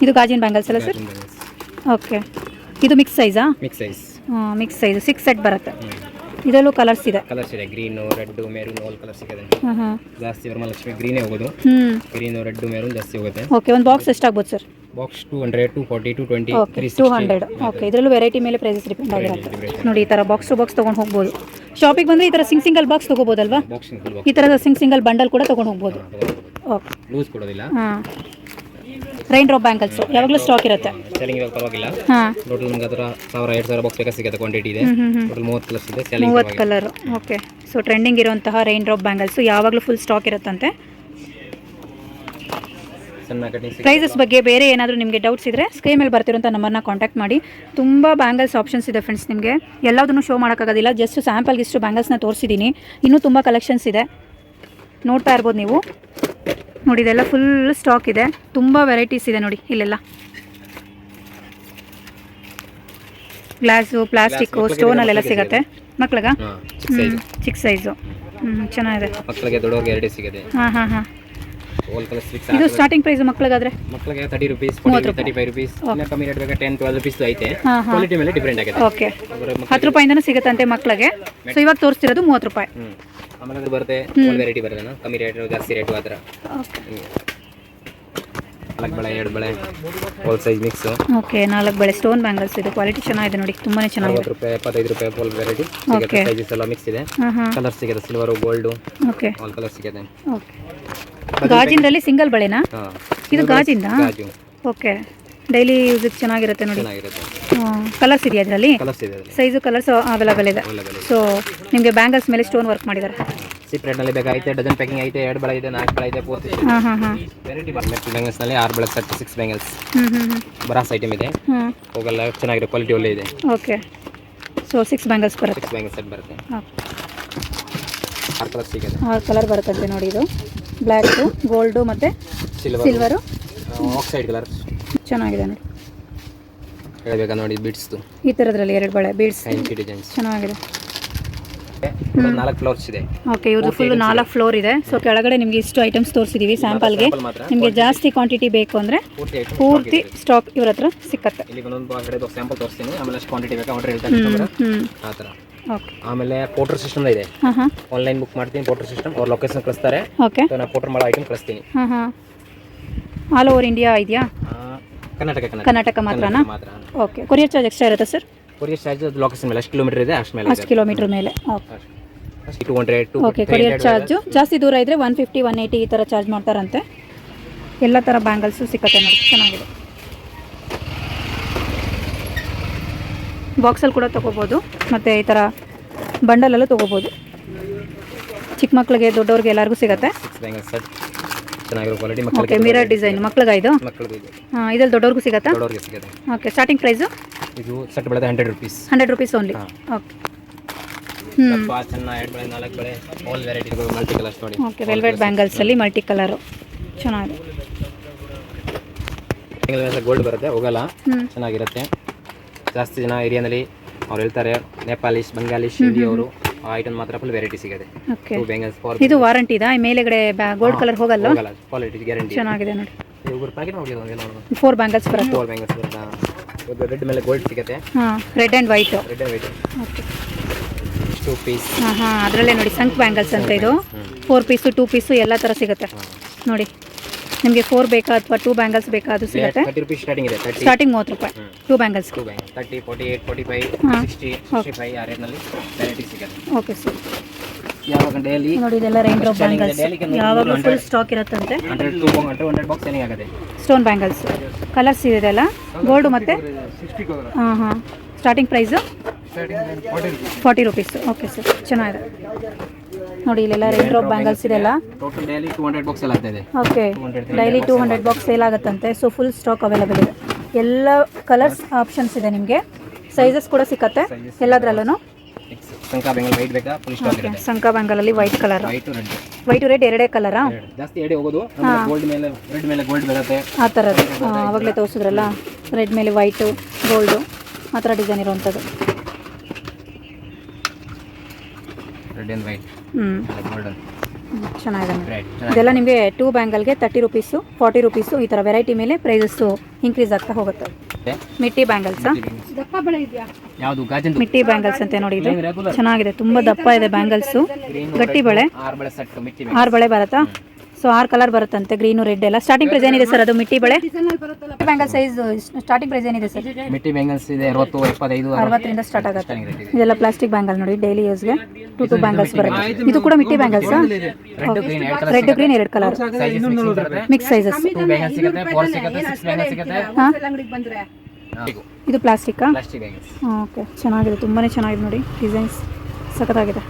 ಇದು ಗಾಜಿನ ಬ್ಯಾಂಗಲ್ಸ್ ಅಲ್ಲ ಸರ್ ಓಕೆ ಇದು mix ಸೈಜಾ mix size mix size six set ಬರುತ್ತೆ. ಇದರಲ್ಲೂ ಕಲರ್ಸ್ ಇದೆ. ಕಲರ್ಸ್ ಇದೆ. Green red maroon all colour ಸಿಗುತ್ತೆ ಹಾಂ ಹಾಂ. ಜಾಸ್ತಿ ವರಮಹಾಲಕ್ಷ್ಮಿ ಗ್ರೀನೇ ಹೋಗೋದು. ಗ್ರೀನು ರೆಡ್ ಮೆರೂನ್ ಜಾಸ್ತಿ ಹೋಗುತ್ತೆ. ಓಕೆ ಒಂದು ಬಾಕ್ಸ್ ಎಷ್ಟಾಗ್ಬೋದು sir box two hundred two forty two twenty okay two hundred okay ಇದರಲ್ಲೂ ವೆರೈಟಿ ಮೇಲೆ ಪ್ರೈಸಸ್ ಡಿಪೆಂಡ್ ಆಗಿರುತ್ತೆ ನೋಡಿ ಈ ಥರ ಬಾಕ್ಸ್ ಟು ಬಾಕ್ಸ್ ತೊಗೊಂಡು ಹೋಗ್ಬೋದು. ಶಾಪಿಗೆ ಬಂದರೆ ಈ ಥರ ಸಿಂಗ್ ಸಿಂಗಲ್ ಬಾಕ್ಸ್ ತೊಗೋಬೋದಲ್ವಾ? ಈ ಥರದ ಸಿಂಗ್ ಸಿಂಗಲ್ ಬಂಡಲ್ ಕೂಡ ತೊಗೊಂಡು ಹೋಗ್ಬೋದು. ಓಕೆ ಲೂಸ್ ಕೊಡೋದಿಲ್ಲ. ಹಾಂ. ರೈನ್ ಡ್ರಾಪ್ ಬ್ಯಾಂಗಲ್ಸ್ ಯಾವಾಗಲೂ ಸ್ಟಾಕ್ ಇರುತ್ತೆ. ಸೆಲ್ಲಿಂಗ್ ಇವಾಗ ಪರವಾಗಿಲ್ಲ. ಹಾಂ. ಟೋಟಲ್ ನಿಮ್ಗೆ ಹತ್ರ ಸಾವಿರ ಎರಡು ಸಾವಿರ ಬಾಕ್ಸ್ ಬೇಕಾ ಸಿಗುತ್ತೆ ಕ್ವಾಂಟಿಟಿ ಇದೆ. ಟೋಟಲ್ ಮೂವತ್ತು ಕಲರ್ಸ್ ಇದೆ ಮೂವತ್ತು ಕಲರ್ ಓಕೆ ಸೊ ಟ್ರೆಂಡಿಂಗ್ ಇರುವಂತಹ ರೈನ್ ಡ್ರಾಪ್ ಬ್ಯಾಂಗಲ್ಸು ಯಾವಾಗಲೂ ಫುಲ್ ಸ್ಟಾಕ್ ಇರುತ್ತಂತೆ. ಸಣ್ಣ ಕಟಿಂಗ್ ಪ್ರೈಸಸ್ ಬಗ್ಗೆ ಬೇರೆ ಏನಾದರೂ ನಿಮಗೆ ಡೌಟ್ಸ್ ಇದ್ದರೆ ಸ್ಕ್ರೀನ್ ಮೇಲೆ ಬರ್ತಿರೋಂಥ ನಂಬರ್ನ ಕಾಂಟ್ಯಾಕ್ಟ್ ಮಾಡಿ. ತುಂಬ ಬ್ಯಾಂಗಲ್ಸ್ ಆಪ್ಷನ್ಸ್ ಇದೆ ಫ್ರೆಂಡ್ಸ್ ನಿಮಗೆ. ಎಲ್ಲದನ್ನು ಶೋ ಮಾಡೋಕ್ಕಾಗೋದಿಲ್ಲ ಜಸ್ಟ್ ಸ್ಯಾಂಪಲ್ಗೆ ಇಷ್ಟು ಬ್ಯಾಂಗಲ್ಸ್ನ ತೋರಿಸಿದ್ದೀನಿ ಇನ್ನೂ ತುಂಬ ಕಲೆಕ್ಷನ್ಸ್ ಇದೆ. ನೋಡ್ತಾ ಇರ್ಬೋದು ನೀವು. ನೋಡಿ ಇದೆಲ್ಲ ಫುಲ್ ಸ್ಟಾಕ್ ಇದೆ. ತುಂಬ ವೆರೈಟೀಸ್ ಇದೆ ನೋಡಿ ಇಲ್ಲೆಲ್ಲ. ಗ್ಲಾಸು ಪ್ಲಾಸ್ಟಿಕ್ಕು ಸ್ಟೋನಲ್ಲೆಲ್ಲ ಸಿಗುತ್ತೆ. ಮಕ್ಳಿಗ? ಹ್ಞೂ ಚಿಕ್ಕ ಸೈಜ್ ಚಿಕ್ಕ ಸೈಜು ಹ್ಞೂ ಚೆನ್ನಾಗಿದೆ. ಮಕ್ಕಳಿಗೆ ದೊಡ್ಡವ್ರಿಗೆ ಎರಡೇ ಸಿಗುತ್ತೆ. ಹಾಂ ಹಾಂ ಹಾಂ. ಹೋಲ್ ಕಲರ್ ಸಿಕ್ಸ್ ಇದು ಸ್ಟಾರ್ಟಿಂಗ್ ಪ್ರೈಸ್ ಮಕ್ಕಳಿಗಾದ್ರೆ ಮಕ್ಕಳಿಗೆ thirty rupees thirty five rupees ಇನ್ನು ಕಮ್ಮಿ ರೇಟ್ ಬೇಕಾ ಟೆನ್ ಟ್ವೆಲ್ ರುಪೀಸ್ ಐತೆ. ಕ್ವಾಲಿಟಿ ಮೇಲೆ ಡಿಫ್ರೆಂಟ್ ಆಗಿದೆ. ಓಕೆ ಹತ್ತು ರೂಪಾಯಿಂದನೂ ಸಿಗುತ್ತಂತೆ ಮಕ್ಕಳಿಗೆ ಸೊ ಇವಾಗ ತೋರಿಸ್ತಿರೋದು ಮೂವತ್ತು ರೂಪಾಯಿ. ಆಮೇಲೆ ಅದ್ರ ಬರುತ್ತೆ ಒಂದು ವೆರೈಟಿ ಬರುತ್ತೆ ಕಮ್ಮಿ ರೇಟ್ ಜಾಸ್ತಿ ರೇಟ್ ಆ ಥರ ನಾಲ್ಕು ಬಳೆ ಎರಡು ಬಳೆ ಹೋಲ್ ಸೈಜ್ ಮಿಕ್ಸ್ ಓಕೆ ನಾಲ್ಕು ಬಳೆ ಸ್ಟೋನ್ ಬ್ಯಾಂಗಲ್ಸ್ ಇದು ಕ್ವಾಲಿಟಿ ಚೆನ್ನಾಗಿದೆ ನೋಡಿ ತುಂಬಾ ಚೆನ್ನಾಗಿದೆ. ಅರವತ್ತು ರೂಪಾಯಿ ಎಪ್ಪತ್ತೈದು ರೂಪಾಯಿ ಹೋಲ್ ವೆರೈಟಿ ಸಿಗುತ್ತೆ. ಸೈಜಸ್ ಎಲ್ಲ ಮಿಕ್ಸ್ ಇದೆ. ಕಲರ್ ಸಿಗುತ್ತೆ silver gold okay all colour ಸಿಗುತ್ತೆ. ಓಕೆ ಗಾಜಿನದಲ್ಲಿ ಸಿಂಗಲ್ ಬಳೆನಾ? ಇದು ಗಾಜಿಂದ? ಗಾಜು. ಓಕೆ. ಡೈಲಿ ಯೂಸಿಗೆ ಚೆನ್ನಾಗಿರುತ್ತೆ ನೋಡಿ. ಕಲರ್ಸ್ ಇದೆಯಾ ಅದರಲ್ಲಿ? ಸೈಜು ಕಲರ್ಸ್ ಅವೈಲಬಲ್ ಇದೆ. ಸೊ ನಿಮಗೆ ಬ್ಯಾಂಗಲ್ಸ್ ಮೇಲೆ ಸ್ಟೋನ್ ವರ್ಕ್ ಮಾಡಿದ್ದಾರೆ ಸಿಪ್ ರೇಟ್ನಲ್ಲಿ ಬೇಕಾಗೈತೆ ಡಜನ್ ಪ್ಯಾಕಿಂಗ್ ಐತೆ ಎರಡು ಬಳೆ ಇದೆ ನಾಲ್ಕು ಬಳೆ ಇದೆ ಪೂರ್ತಿ ಹಾಂ ಹಾಂ ಹಾಂ. ವೆರೈಟಿ ಬರುತ್ತೆ ಬ್ಯಾಂಗಲ್ಸ್ನಲ್ಲಿ ಆರು ಬಳೆ ತರ್ಟಿ ಸಿಕ್ಸ್ ಬ್ಯಾಂಗಲ್ಸ್ ಹ್ಞೂ ಹ್ಞೂ ಹ್ಞೂ ಬರಾಸ್ ಐಟಮ್ ಇದೆ ಹೋಗಲ್ಲ ಚೆನ್ನಾಗಿದೆ ಕ್ವಾಲಿಟಿ ಒಳ್ಳೆ ಇದೆ. ಓಕೆ. ಸೊ ಸಿಕ್ಸ್ ಬ್ಯಾಂಗಲ್ಸ್ ಬರುತ್ತೆ. ಸಿಕ್ಸ್ ಬ್ಯಾಂಗಲ್ಸ್ ಸೆಟ್ ಬರುತ್ತೆ. ಆರು ಕಲರ್ ಸಿಗುತ್ತೆ ಆರು ಕಲರ್ ಬರುತ್ತಂತೆ ನೋಡಿ ಇದು. ಬ್ಲ್ಯಾಕು ಗೋಲ್ಡು ಮತ್ತು ಸಿಲ್ವರ್ ಸಿಲ್ವರು ಆಕ್ಸೈಡ್ ಕಲರ್ ಚೆನ್ನಾಗಿದೆ ನೋಡಿ. ಹೇಳಬೇಕಾ ನೋಡಿ ಬಿಡ್ಸ್ದು ಈ ಥರದ್ರಲ್ಲಿ ಎರಡು ಬಳೆ ಬೀಡ್ಸ್ ಚೆನ್ನಾಗಿದೆ. ನಾಲ್ಕು ಫ್ಲೋರ್ಸ್ ಇದೆ. ಓಕೆ ಇವ್ರದ್ದು ಫುಲ್ ನಾಲ್ಕು ಫ್ಲೋರ್ ಇದೆ. ಸೊ ಕೆಳಗಡೆ ನಿಮಗೆ ಇಷ್ಟು ಐಟಮ್ಸ್ ತೋರಿಸಿದ್ದೀವಿ ಸ್ಯಾಂಪಲ್ಗೆ ನಿಮಗೆ ಜಾಸ್ತಿ ಕ್ವಾಂಟಿಟಿ ಬೇಕು ಅಂದರೆ ಪೂರ್ತಿ ಸ್ಟಾಕ್ ಇವ್ರ ಹತ್ರ ಸಿಕ್ಕತ್ತೆ. ಇಲ್ಲಿ ಒಂದೊಂದು ಕಡೆ ಸ್ಯಾಂಪಲ್ ತೋರಿಸ್ತೀನಿ. ಆಮೇಲೆ ಕ್ವಾಂಟಿಟಿ ಬೇಕಾ? ಆರ್ಡರ್ ಹೇಳ್ತಾರೆ ಆ ಥರ. ಓಕೆ ಆಮೇಲೆ ಪೋಟರ್ ಸಿಸ್ಟಮ್ ಇದೆ. ಹಾಂ ಹಾಂ. ಆನ್ಲೈನ್ ಬುಕ್ ಮಾಡ್ತೀನಿ ಪೋಟರ್ ಸಿಸ್ಟಮ್ ಅವ್ರ ಲೊಕೇಶನ್ ಕಳಿಸ್ತಾರೆ. ನಾನು ಪೋರ್ಟರ್ ಮಾಡೋ ಐಟಮ್ ಕಳಿಸ್ತೀನಿ. ಹಾಂ ಹಾಂ. ಆಲ್ ಓವರ್ ಇಂಡಿಯಾ ಇದೆಯಾ? ಕರ್ನಾಟಕ ಕರ್ನಾಟಕ. ಮಾತ್ರನಾ ಮಾತ್ರ ಓಕೆ ಕೊರಿಯರ್ ಚಾರ್ಜ್ ಎಕ್ಸ್ಟ್ರಾ ಇರುತ್ತೆ ಸರ್ ಕೊರಿಯರ್ ಚಾರ್ಜ್ ಲೊಕೇಶನ್ ಮೇಲೆ ಎಷ್ಟು ಕಿಲೋಮೀಟರ್ ಇದೆ ಅಷ್ಟು ಮೇಲೆ ಅಷ್ಟು ಕಿಲೋಮೀಟರ್ ಮೇಲೆ. Okay two hundred two okay courier charge ಜಾಸ್ತಿ ದೂರ ಇದ್ದರೆ ಒನ್ ಫಿಫ್ಟಿ ಒನ್ ಏಯ್ಟಿ ಈ ಥರ ಚಾರ್ಜ್ ಮಾಡ್ತಾರಂತೆ. ಎಲ್ಲ ಥರ ಬ್ಯಾಂಗಲ್ಸು ಸಿಕ್ಕತ್ತೆ ನೋಡಿ. ಚೆನ್ನಾಗಿದೆ. ಬಾಕ್ಸಲ್ಲಿ ಕೂಡ ತೊಗೋಬೋದು. ಮತ್ತು ಈ ಥರ ಬಂಡಲಲ್ಲೂ ತೊಗೋಬೋದು. ಚಿಕ್ಕ ಮಕ್ಕಳಿಗೆ ದೊಡ್ಡವ್ರಿಗೆ ಎಲ್ಲರಿಗೂ ಸಿಗುತ್ತೆ. ಓಕೆ ಮಿರರ್ ಡಿಸೈನ್ ಮಕ್ಳಿಗೆ ಇದು ಹಾಂ ಇದ್ರಲ್ಲಿ ದೊಡ್ಡವ್ರಿಗೂ ಸಿಗುತ್ತಾ? ಓಕೆ ಸ್ಟಾರ್ಟಿಂಗ್ ಪ್ರೈಸು ಇದು ಸೆಟ್ ಬೆಳೆದ hundred rupees hundred rupees only okay ಹ್ಞೂ ಓಕೆ ವೆಲ್ವೆಟ್ ಬ್ಯಾಂಗಲ್ಸಲ್ಲಿ ಮಲ್ಟಿ ಕಲರು ಚೆನ್ನಾಗಿದೆ. ಗೋಲ್ಡ್ ಬರುತ್ತೆ ಹೋಗಲ್ಲ. ಚೆನ್ನಾಗಿರುತ್ತೆ. ಜಾಸ್ತಿ ಜನ ಏರಿಯಾದಲ್ಲಿ ಅವ್ರು ಹೇಳ್ತಾರೆ ನೇಪಾಲಿಶ್ ಬಂಗಾಲಿಶ್ ಹಿಂದಿ ಅವರು ಆ ಐಟಮ್ ಮಾತ್ರ ಫುಲ್ ವೆರೈಟಿ ಸಿಗದೆ. ಓಕೆ ಟೂ ಬ್ಯಾಂಗಲ್ಸ್ ಫಾರ್ ಇದು ವಾರಂಟಿದಾ ಮೇಲೆಗಡೆ ಗೋಲ್ಡ್ ಕಲರ್ ಹೋಗಲ್ಲ ಹೋಗಲ್ಲ ಕ್ವಾಲಿಟಿ ಗ್ಯಾರಂಟಿ ಚೆನ್ನಾಗಿದೆ ನೋಡಿ. ಇವ್ರ ಪ್ಯಾಕೆಟ್ ನೋಡಿ ನೋಡಿ. ಫೋರ್ ಬ್ಯಾಂಗಲ್ಸ್ ಬರುತ್ತೆ. ಫೋರ್ ಬ್ಯಾಂಗಲ್ಸ್ ಬರುತ್ತೆ? ಇದು ರೆಡ್ ಮೇಲೆ ಗೋಲ್ಡ್ ಸಿಗುತ್ತೆ. ಹಾಂ red and white red white okay two piece ಹಾಂ ಹಾಂ ಅದರಲ್ಲೇ ನೋಡಿ ಸಂಕ್ ಬ್ಯಾಂಗಲ್ಸ್ ಅಂತ ಇದು. ಫೋರ್ ಪೀಸು ಟೂ ಪೀಸು ಎಲ್ಲ ಥರ ಸಿಗುತ್ತೆ. ನೋಡಿ. ನಿಮಗೆ ಫೋರ್ ಬೇಕಾ ಅಥವಾ ಟೂ ಬ್ಯಾಂಗಲ್ಸ್ ಬೇಕಾ ಅದು ಸಿಗುತ್ತೆ? ತರ್ಟಿ ರುಪೀಸ್ ಸ್ಟಾರ್ಟಿಂಗ್ ಇದೆ ತರ್ಟಿ ಸ್ಟಾರ್ಟಿಂಗ್ ಮೂವತ್ತು ರೂಪಾಯಿ. Two bangles two bang thirty forty eight forty five. Sixty sixty five ಆ ರೇಟ್ನಲ್ಲಿ ವೆರೈಟಿ ಸಿಗುತ್ತೆ. ಓಕೆ ಸರ್ ಯಾವಾಗ ಡೈಲಿ ನೋಡಿ ಇದೆಲ್ಲ ರೈನ್ ಡ್ರಾಪ್ ಬ್ಯಾಂಗಲ್ಸ್ ಯಾವಾಗ ಯಾವಾಗಲೂ ಫುಲ್ ಸ್ಟಾಕ್ ಇರುತ್ತಂತೆ? Hundred two two hundred box selling ಆಗುತ್ತೆ. ಸ್ಟೋನ್ ಬ್ಯಾಂಗಲ್ಸ್ ಕಲರ್ಸ್ ಇದೆ ಅಲ್ಲ? ಗೋಲ್ಡ್ ಮತ್ತು? ಹಾಂ ಹಾಂ. Starting price forty rupees okay sir ಚೆನ್ನಾಗಿದೆ. ನೋಡಿ ಇಲ್ಲೆಲ್ಲ ರೆಡ್ ಡ್ರಾಪ್ ಬ್ಯಾಂಗಲ್ಸ್ ಇದೆಲ್ಲ total daily two hundred box ಎಲ್ಲ ಆಗ್ತಾ ಇದೆ. Okay daily two hundred box sale ಆಗುತ್ತಂತೆ. So full stock available ಇದೆ. ಎಲ್ಲ ಕಲರ್ಸ್ ಆಪ್ಷನ್ಸ್ ಇದೆ ನಿಮಗೆ. ಸೈಜಸ್ ಕೂಡ ಸಿಕ್ಕತ್ತೆ. ಎಲ್ಲದರಲ್ಲೂ ಸಂಕಾ ಬೆಂಗಲ್ ವೈಟ್ ಬೇಕಾ? ಫುಲ್ ಸ್ಟಾಕ್ ಇರುತ್ತೆ. ಸಂಕ ಬ್ಯಾಂಗಲಲ್ಲಿ white colour white red white red ಎರಡೇ ಕಲರಾ ಜಾಸ್ತಿ ಎಡೆ ಹೋಗೋದು. ಗೋಲ್ಡ್ ಮೇಲೆ ರೆಡ್ ಮೇಲೆ ಗೋಲ್ಡ್ ಬರುತ್ತೆ. ಆ ಥರದ್ದು ಅವಾಗಲೇ ತೋರಿಸಿದ್ರಲ್ಲ? ರೆಡ್ ಮೇಲೆ ವೈಟು ಗೋಲ್ಡು ಆ ಥರ ಡಿಸೈನ್ ಇರುವಂಥದ್ದು ರೆಡ್ ಅಂಡ್ ವೈಟ್ ಚೆನ್ನಾಗಿದೆ. ಇದೆಲ್ಲ ನಿಮಗೆ ಟೂ ಬ್ಯಾಂಗಲ್ಗೆ ತರ್ಟಿ ರುಪೀಸು ಫಾರ್ಟಿ ರುಪೀಸು ಈ ಥರ ವೆರೈಟಿ ಮೇಲೆ ಪ್ರೈಸಸ್ಸು ಇನ್ಕ್ರೀಸ್ ಆಗ್ತಾ ಹೋಗುತ್ತೆ. ಮಿಟ್ಟಿ ಬ್ಯಾಂಗಲ್ಸಾ ಮಿಟ್ಟಿ ಬ್ಯಾಂಗಲ್ಸ್ ಅಂತ ನೋಡಿ ಇದು ಚೆನ್ನಾಗಿದೆ ತುಂಬ ದಪ್ಪ ಇದೆ ಬ್ಯಾಂಗಲ್ಸು ಗಟ್ಟಿ ಬಳೆ ಆರು ಬಳೆ ಸೆಟ್ ಮಿಟ್ಟಿ ಆರು ಬಳೆ ಬರುತ್ತಾ? ಸೊ ಆರು ಕಲರ್ ಬರುತ್ತಂತೆ ಗ್ರೀನು ರೆಡ್ ಎಲ್ಲ. ಸ್ಟಾರ್ಟಿಂಗ್ ಪ್ರೈಸ್ ಏನಿದೆ ಸರ್ ಅದು ಮಿಟ್ಟಿ ಬಳೆ. ಬ್ಯಾಂಗಲ್ ಸೈಜ್ ಸ್ಟಾರ್ಟಿಂಗ್ ಪ್ರೈಸ್ ಏನಿದೆ ಸರ್ ಮಿಟ್ಟಿ ಬ್ಯಾಂಗಲ್ಸ್ ಇದೆ ಅರವತ್ತು ಎಪ್ಪತ್ತೈದು ಅರವತ್ತರಿಂದ ಸ್ಟಾರ್ಟ್ ಆಗುತ್ತೆ. ಇದೆಲ್ಲ ಪ್ಲಾಸ್ಟಿಕ್ ಬ್ಯಾಂಗಲ್ ನೋಡಿ ಡೈಲಿ ಯೂಸ್ಗೆ ಟೂ ಟೂ ಬ್ಯಾಂಗಲ್ಸ್ ಬರುತ್ತೆ. ಇದು ಕೂಡ ಮಿಟ್ಟಿ ಬ್ಯಾಂಗಲ್ಸ್ ರೆಡ್ ಗ್ರೀನ್ ಎರಡು ಕಲರ್ ಮಿಕ್ಸ್ ಸೈಜಸ್ ಇದು ಪ್ಲಾಸ್ಟಿಕ್ಕಾ ಪ್ಲಾಸ್ಟಿಕ್ ಓಕೆ ಚೆನ್ನಾಗಿದೆ ತುಂಬಾನೇ ಚೆನ್ನಾಗಿದೆ ನೋಡಿ ಡಿಸೈನ್ಸ್ ಸಖತ್ತಾಗಿದೆ.